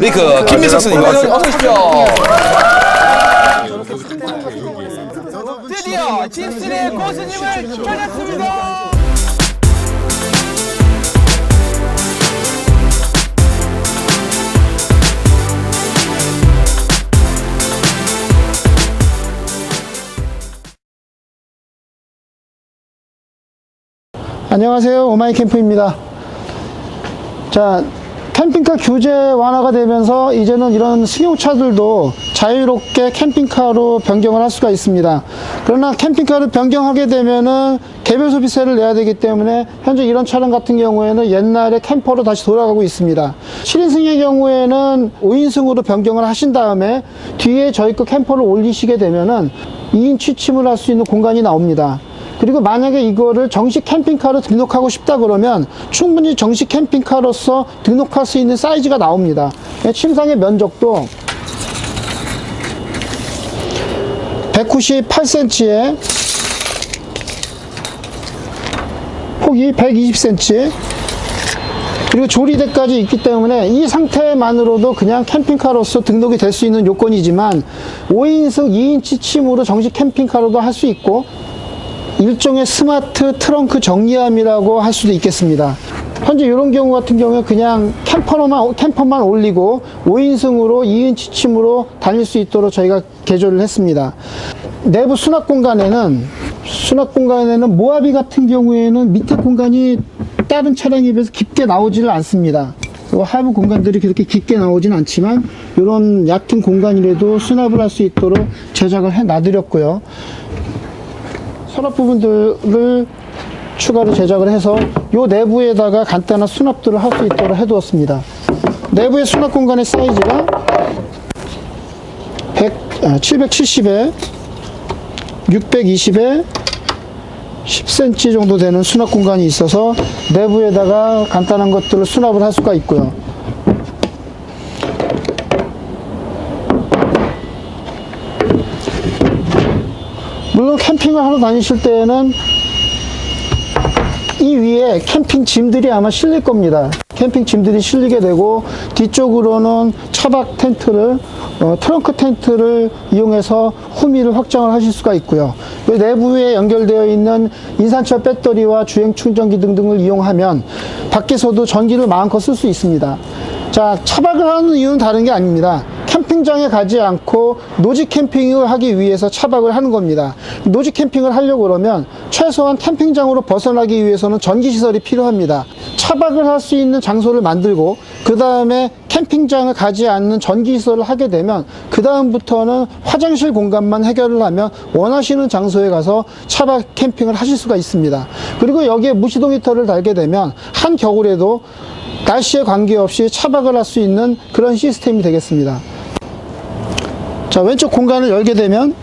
메이크 김민석 선생님 어서 오십시오. 드디어 집순의 고수님을 찾았습니다. 안녕하세요. 오마이 캠프입니다. 자, 캠핑카 규제 완화가 되면서 이제는 이런 승용차들도 자유롭게 캠핑카로 변경을 할 수가 있습니다. 그러나 캠핑카를 변경하게 되면은 개별 소비세를 내야 되기 때문에 현재 이런 차량 같은 경우에는 옛날에 캠퍼로 다시 돌아가고 있습니다. 7인승의 경우에는 5인승으로 변경을 하신 다음에 뒤에 저희 거 캠퍼를 올리시게 되면은 2인 취침을 할 수 있는 공간이 나옵니다. 그리고 만약에 이거를 정식 캠핑카로 등록하고 싶다 그러면 충분히 정식 캠핑카로서 등록할 수 있는 사이즈가 나옵니다. 예, 침상의 면적도 198cm에 폭이 120cm 그리고 조리대까지 있기 때문에 이 상태만으로도 그냥 캠핑카로서 등록이 될 수 있는 요건이지만 5인승 2인치 침으로 정식 캠핑카로도 할 수 있고 일종의 스마트 트렁크 정리함이라고 할 수도 있겠습니다. 현재 이런 경우 같은 경우에 그냥 캠퍼만, 캠퍼만 올리고 5인승으로 2인치 침으로 다닐 수 있도록 저희가 개조를 했습니다. 내부 수납 공간에는 수납 공간에는 모하비 같은 경우에는 밑에 공간이 다른 차량에 비해서 깊게 나오지를 않습니다. 하부 공간들이 그렇게 깊게 나오진 않지만 이런 얕은 공간이라도 수납을 할 수 있도록 제작을 해 놔드렸고요. 서랍 부분들을 추가로 제작을 해서 요 내부에다가 간단한 수납들을 할 수 있도록 해두었습니다. 내부의 수납 공간의 사이즈가 100, 아, 770에 620에 10cm 정도 되는 수납 공간이 있어서 내부에다가 간단한 것들을 수납을 할 수가 있고요. 물론 캠핑을 하러 다니실 때에는 이 위에 캠핑 짐들이 아마 실릴 겁니다. 캠핑 짐들이 실리게 되고 뒤쪽으로는 차박 텐트를 어, 트렁크 텐트를 이용해서 후미를 확장을 하실 수가 있고요. 그 내부에 연결되어 있는 인산철 배터리와 주행 충전기 등등을 이용하면 밖에서도 전기를 마음껏 쓸 수 있습니다. 자, 차박을 하는 이유는 다른 게 아닙니다. 캠핑장에 가지 않고 노지 캠핑을 하기 위해서 차박을 하는 겁니다. 노지 캠핑을 하려고 그러면 최소한 캠핑장으로 벗어나기 위해서는 전기시설이 필요합니다. 차박을 할 수 있는 장소를 만들고 그 다음에 캠핑장을 가지 않는 전기시설을 하게 되면 그 다음부터는 화장실 공간만 해결을 하면 원하시는 장소에 가서 차박 캠핑을 하실 수가 있습니다. 그리고 여기에 무시동 히터를 달게 되면 한 겨울에도 날씨에 관계없이 차박을 할 수 있는 그런 시스템이 되겠습니다. 자, 왼쪽 공간을 열게 되면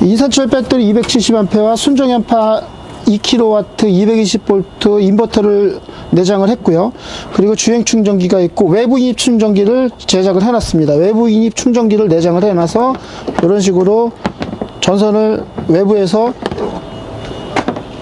인산철 배터리 270A와 순정 연파 2kW 220V 인버터를 내장을 했고요. 그리고 주행 충전기가 있고 외부 인입 충전기를 제작을 해놨습니다. 외부 인입 충전기를 내장을 해놔서 이런 식으로 전선을 외부에서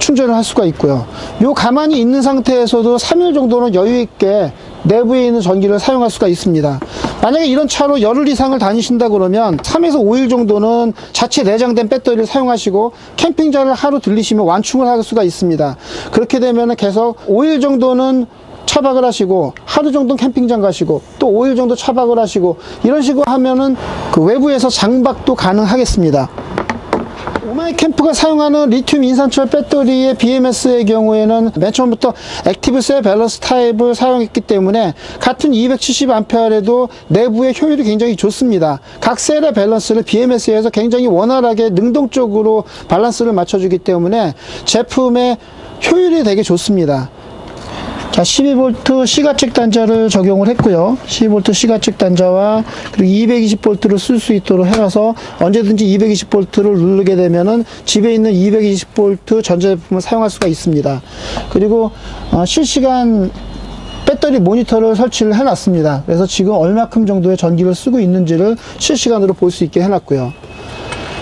충전을 할 수가 있고요. 요 가만히 있는 상태에서도 3일 정도는 여유 있게 내부에 있는 전기를 사용할 수가 있습니다. 만약에 이런 차로 열흘 이상을 다니신다 그러면 3에서 5일 정도는 자체 내장된 배터리를 사용하시고 캠핑장을 하루 들리시면 완충을 할 수가 있습니다. 그렇게 되면 계속 5일 정도는 차박을 하시고 하루 정도 캠핑장 가시고 또 5일 정도 차박을 하시고 이런 식으로 하면은 그 외부에서 장박도 가능하겠습니다. 오마이 캠프가 사용하는 리튬 인산철 배터리의 BMS의 경우에는 맨 처음부터 액티브 셀 밸런스 타입을 사용했기 때문에 같은 270A래도 내부의 효율이 굉장히 좋습니다. 각 셀의 밸런스를 BMS에서 굉장히 원활하게 능동적으로 밸런스를 맞춰주기 때문에 제품의 효율이 되게 좋습니다. 자, 12V 시가책 단자를 적용을 했고요. 12V 시가책 단자와 그리고 220V를 쓸 수 있도록 해놔서 언제든지 220V를 누르게 되면은 집에 있는 220V 전자제품을 사용할 수가 있습니다. 그리고 어, 실시간 배터리 모니터를 설치를 해놨습니다. 그래서 지금 얼마큼 정도의 전기를 쓰고 있는지를 실시간으로 볼 수 있게 해놨고요.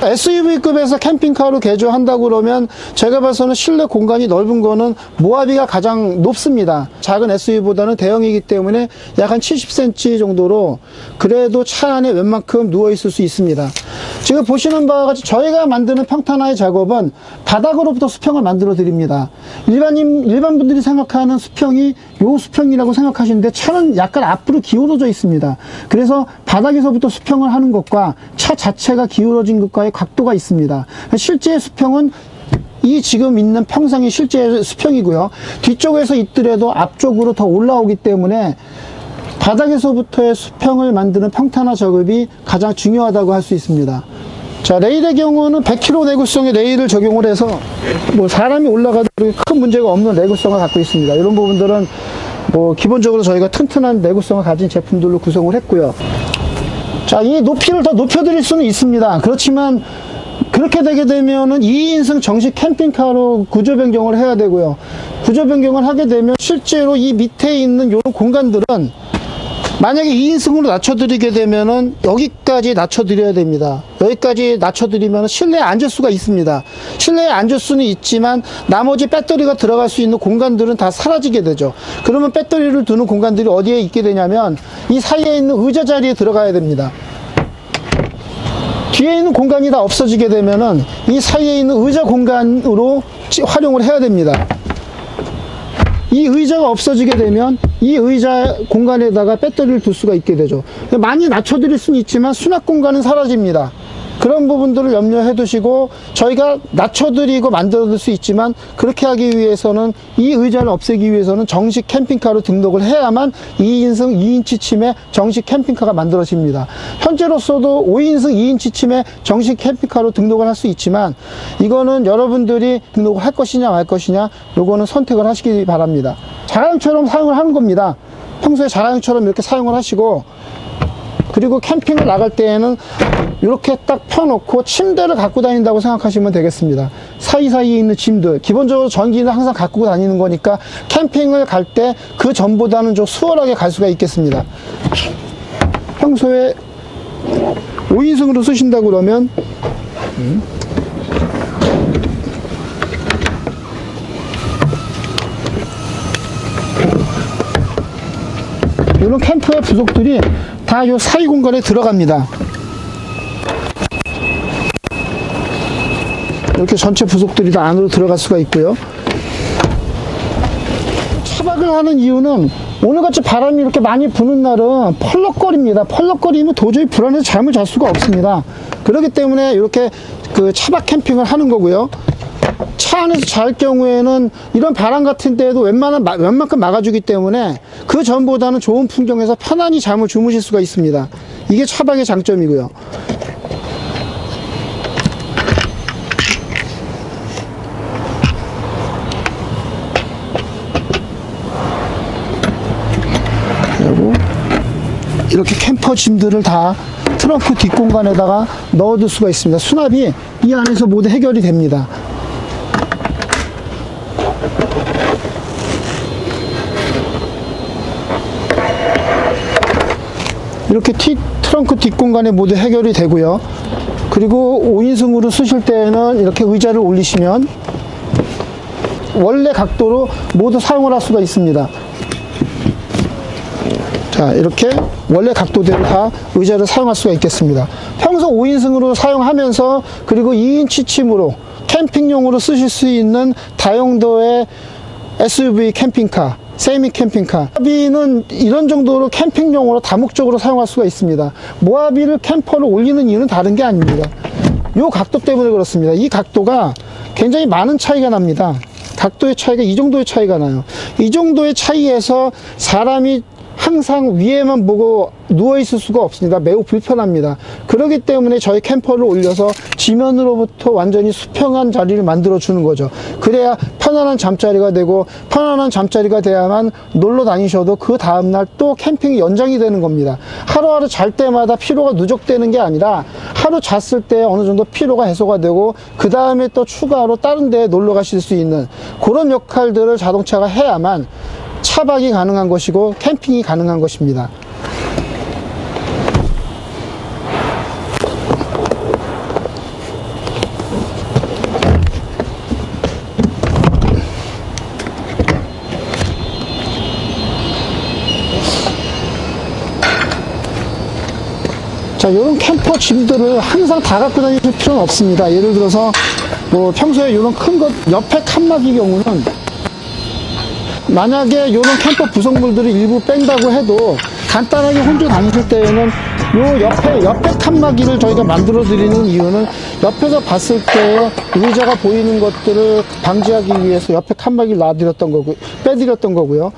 SUV급에서 캠핑카로 개조한다고 그러면 제가 봐서는 실내 공간이 넓은 거는 모하비가 가장 높습니다. 작은 SUV보다는 대형이기 때문에 약 한 70cm 정도로 그래도 차 안에 웬만큼 누워 있을 수 있습니다. 지금 보시는 바와 같이 저희가 만드는 평탄화의 작업은 바닥으로부터 수평을 만들어 드립니다. 일반인 일반 분들이 생각하는 수평이 요 수평이라고 생각하시는데 차는 약간 앞으로 기울어져 있습니다. 그래서 바닥에서부터 수평을 하는 것과 차 자체가 기울어진 것과의 각도가 있습니다. 실제 수평은 이 지금 있는 평상이 실제 수평이고요. 뒤쪽에서 있더라도 앞쪽으로 더 올라오기 때문에 바닥에서부터의 수평을 만드는 평탄화 작업이 가장 중요하다고 할 수 있습니다. 자, 레일의 경우는 100kg 내구성의 레일을 적용을 해서 뭐 사람이 올라가도 큰 문제가 없는 내구성을 갖고 있습니다. 이런 부분들은 뭐 기본적으로 저희가 튼튼한 내구성을 가진 제품들로 구성을 했고요. 자, 이 높이를 더 높여드릴 수는 있습니다. 그렇지만 그렇게 되게 되면은 2인승 정식 캠핑카로 구조 변경을 해야 되고요. 구조 변경을 하게 되면 실제로 이 밑에 있는 이런 공간들은 만약에 2인승으로 낮춰드리게 되면은 여기까지 낮춰드려야 됩니다. 여기까지 낮춰드리면 실내에 앉을 수가 있습니다. 실내에 앉을 수는 있지만 나머지 배터리가 들어갈 수 있는 공간들은 다 사라지게 되죠. 그러면 배터리를 두는 공간들이 어디에 있게 되냐면 이 사이에 있는 의자 자리에 들어가야 됩니다. 뒤에 있는 공간이 다 없어지게 되면은 이 사이에 있는 의자 공간으로 치- 활용을 해야 됩니다. 이 의자가 없어지게 되면 이 의자 공간에다가 배터리를 둘 수가 있게 되죠. 많이 낮춰 드릴 수는 있지만 수납 공간은 사라집니다. 그런 부분들을 염려해 두시고 저희가 낮춰드리고 만들어 둘 수 있지만 그렇게 하기 위해서는 이 의자를 없애기 위해서는 정식 캠핑카로 등록을 해야만 2인승 2인치 침에 정식 캠핑카가 만들어집니다. 현재로서도 5인승 2인치 침에 정식 캠핑카로 등록을 할 수 있지만 이거는 여러분들이 등록을 할 것이냐 말 것이냐 요거는 선택을 하시기 바랍니다. 자가용처럼 사용을 하는 겁니다. 평소에 자가용처럼 이렇게 사용을 하시고 그리고 캠핑을 나갈 때에는 이렇게 딱 펴놓고 침대를 갖고 다닌다고 생각하시면 되겠습니다. 사이사이에 있는 짐들. 기본적으로 전기는 항상 갖고 다니는 거니까 캠핑을 갈 때 그 전보다는 좀 수월하게 갈 수가 있겠습니다. 평소에 5인승으로 쓰신다고 그러면 이런 캠프의 부속들이 다이 사이 공간에 들어갑니다. 이렇게 전체 부속들이 다 안으로 들어갈 수가 있고요. 차박을 하는 이유는 오늘같이 바람이 이렇게 많이 부는 날은 펄럭거립니다. 펄럭거리면 도저히 불안해서 잠을 잘 수가 없습니다. 그렇기 때문에 이렇게 그 차박 캠핑을 하는 거고요. 차 안에서 잘 경우에는 이런 바람 같은 때에도 웬만한, 마- 웬만큼 막아주기 때문에 그 전보다는 좋은 풍경에서 편안히 잠을 주무실 수가 있습니다. 이게 차박의 장점이고요. 그리고 이렇게 캠퍼 짐들을 다 트렁크 뒷공간에다가 넣어둘 수가 있습니다. 수납이 이 안에서 모두 해결이 됩니다. 이렇게 티, 트렁크 뒷공간에 모두 해결이 되고요. 그리고 5인승으로 쓰실 때는 이렇게 의자를 올리시면 원래 각도로 모두 사용을 할 수가 있습니다. 자, 이렇게 원래 각도대로 다 의자를 사용할 수가 있겠습니다. 평소 5인승으로 사용하면서 그리고 2인치 침으로 캠핑용으로 쓰실 수 있는 다용도의 SUV 캠핑카, 세미 캠핑카. 모하비는 이런 정도로 캠핑용으로 다목적으로 사용할 수가 있습니다. 모하비를 캠퍼로 올리는 이유는 다른 게 아닙니다. 요 각도 때문에 그렇습니다. 이 각도가 굉장히 많은 차이가 납니다. 각도의 차이가 이 정도의 차이가 나요. 이 정도의 차이에서 사람이 항상 위에만 보고 누워 있을 수가 없습니다. 매우 불편합니다. 그렇기 때문에 저희 캠퍼를 올려서 지면으로부터 완전히 수평한 자리를 만들어 주는 거죠. 그래야 편안한 잠자리가 되고 편안한 잠자리가 돼야만 놀러 다니셔도 그 다음 날 또 캠핑이 연장이 되는 겁니다. 하루하루 잘 때마다 피로가 누적되는 게 아니라 하루 잤을 때 어느 정도 피로가 해소가 되고 그 다음에 또 추가로 다른 데 놀러 가실 수 있는 그런 역할들을 자동차가 해야만 차박이 가능한 것이고 캠핑이 가능한 것입니다. 자, 이런 캠퍼 짐들을 항상 다 갖고 다니실 필요는 없습니다. 예를 들어서 뭐 평소에 이런 큰 것 옆에 칸막이 경우는 만약에 이런 캠퍼 구성물들을 일부 뺀다고 해도 간단하게 혼자 다니실 때에는 요 옆에 옆에 칸막이를 저희가 만들어 드리는 이유는 옆에서 봤을 때 의자가 보이는 것들을 방지하기 위해서 옆에 칸막이를 놔드렸던 거고 빼드렸던 거고요.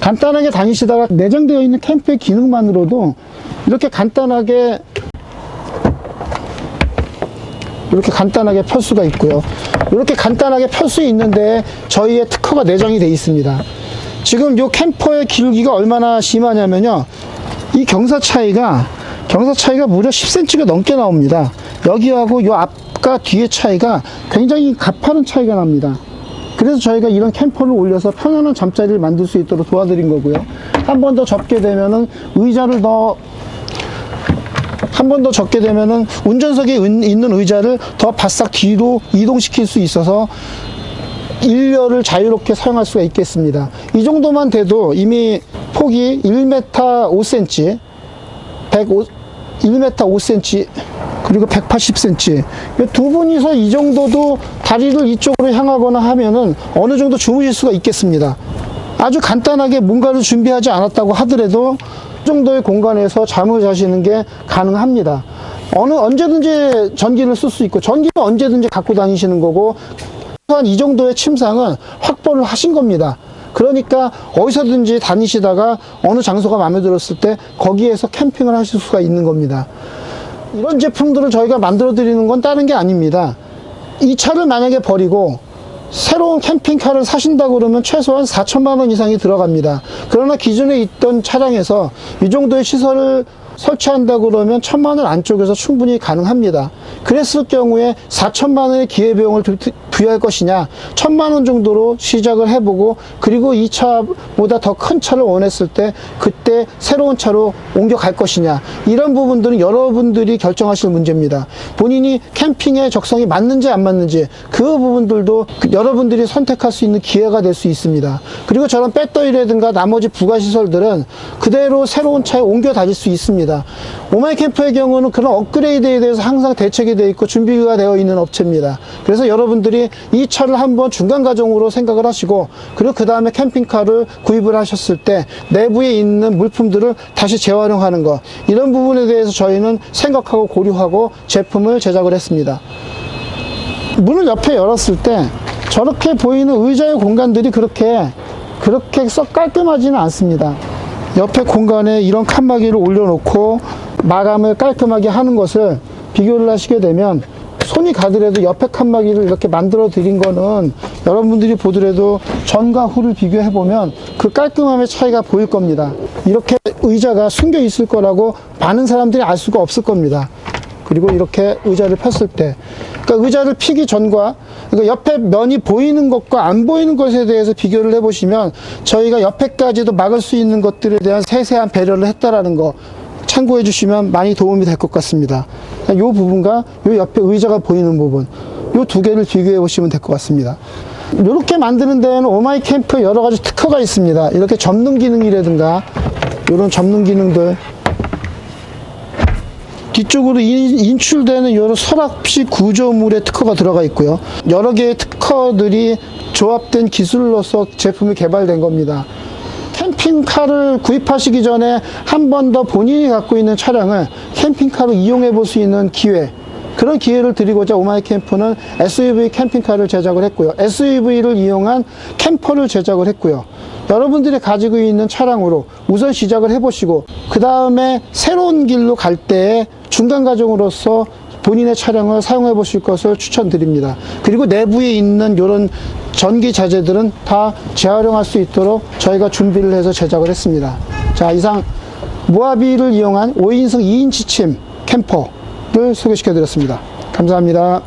간단하게 다니시다가 내장되어 있는 캠프의 기능만으로도 이렇게 간단하게 이렇게 간단하게 펼 수가 있고요. 이렇게 간단하게 펼 수 있는데 저희의 특허가 내장이 되어 있습니다. 지금 이 캠퍼의 기울기가 얼마나 심하냐면요. 이 경사 차이가 경사 차이가 무려 10cm가 넘게 나옵니다. 여기하고 이 앞과 뒤의 차이가 굉장히 가파른 차이가 납니다. 그래서 저희가 이런 캠퍼를 올려서 편안한 잠자리를 만들 수 있도록 도와드린 거고요. 한 번 더 접게 되면은 의자를 더 한 번 더 적게 되면은 운전석에 은- 있는 의자를 더 바싹 뒤로 이동시킬 수 있어서 일렬을 자유롭게 사용할 수가 있겠습니다. 이 정도만 돼도 이미 폭이 1m 5cm, 105, 1m 5cm, 그리고 180cm. 두 분이서 이 정도도 다리를 이쪽으로 향하거나 하면은 어느 정도 주무실 수가 있겠습니다. 아주 간단하게 뭔가를 준비하지 않았다고 하더라도 이 정도의 공간에서 잠을 자시는 게 가능합니다. 어느 언제든지 전기를 쓸 수 있고 전기는 언제든지 갖고 다니시는 거고 또한 이 정도의 침상은 확보를 하신 겁니다. 그러니까 어디서든지 다니시다가 어느 장소가 마음에 들었을 때 거기에서 캠핑을 하실 수가 있는 겁니다. 이런 제품들을 저희가 만들어 드리는 건 다른 게 아닙니다. 이 차를 만약에 버리고 새로운 캠핑카를 사신다 그러면 최소한 4천만 원 이상이 들어갑니다. 그러나 기존에 있던 차량에서 이 정도의 시설을 설치한다 그러면 천만 원 안쪽에서 충분히 가능합니다. 그랬을 경우에 4천만 원의 기회비용을 두- 부여할 것이냐, 천만 원 정도로 시작을 해보고 그리고 이 차보다 더 큰 차를 원했을 때 그때 새로운 차로 옮겨갈 것이냐 이런 부분들은 여러분들이 결정하실 문제입니다. 본인이 캠핑의 적성이 맞는지 안 맞는지 그 부분들도 그 여러분들이 선택할 수 있는 기회가 될 수 있습니다. 그리고 저런 배터리라든가 나머지 부가 시설들은 그대로 새로운 차에 옮겨 다닐 수 있습니다. 오마이 캠프의 경우는 그런 업그레이드에 대해서 항상 대책이 되어 있고 준비가 되어 있는 업체입니다. 그래서 여러분들이 이 차를 한번 중간 과정으로 생각을 하시고 그리고 그 다음에 캠핑카를 구입을 하셨을 때 내부에 있는 물품들을 다시 재활용하는 것 이런 부분에 대해서 저희는 생각하고 고려하고 제품을 제작을 했습니다. 문을 옆에 열었을 때 저렇게 보이는 의자의 공간들이 그렇게 그렇게 썩 깔끔하지는 않습니다. 옆에 공간에 이런 칸막이를 올려놓고 마감을 깔끔하게 하는 것을 비교를 하시게 되면 손이 가더라도 옆에 칸막이를 이렇게 만들어 드린 거는 여러분들이 보더라도 전과 후를 비교해 보면 그 깔끔함의 차이가 보일 겁니다. 이렇게 의자가 숨겨 있을 거라고 많은 사람들이 알 수가 없을 겁니다. 그리고 이렇게 의자를 폈을 때, 그러니까 의자를 피기 전과 그러니까 옆에 면이 보이는 것과 안 보이는 것에 대해서 비교를 해보시면 저희가 옆에까지도 막을 수 있는 것들에 대한 세세한 배려를 했다라는 거 참고해 주시면 많이 도움이 될 것 같습니다. 이 부분과 이 옆에 의자가 보이는 부분, 이 두 개를 비교해 보시면 될 것 같습니다. 이렇게 만드는 데에는 오마이 캠프 여러 가지 특허가 있습니다. 이렇게 접는 기능이라든가 이런 접는 기능들 뒤쪽으로 인- 인출되는 여러 서랍식 구조물의 특허가 들어가 있고요. 여러 개의 특허들이 조합된 기술로서 제품이 개발된 겁니다. 캠핑카를 구입하시기 전에 한 번 더 본인이 갖고 있는 차량을 캠핑카로 이용해 볼 수 있는 기회, 그런 기회를 드리고자 오마이 캠프는 SUV 캠핑카를 제작을 했고요. SUV를 이용한 캠퍼를 제작을 했고요. 여러분들이 가지고 있는 차량으로 우선 시작을 해보시고 그 다음에 새로운 길로 갈 때에 중간 과정으로서 본인의 차량을 사용해 보실 것을 추천드립니다. 그리고 내부에 있는 이런 전기 자재들은 다 재활용할 수 있도록 저희가 준비를 해서 제작을 했습니다. 자, 이상 모하비를 이용한 5인승 2인치 침 캠퍼를 소개시켜 드렸습니다. 감사합니다.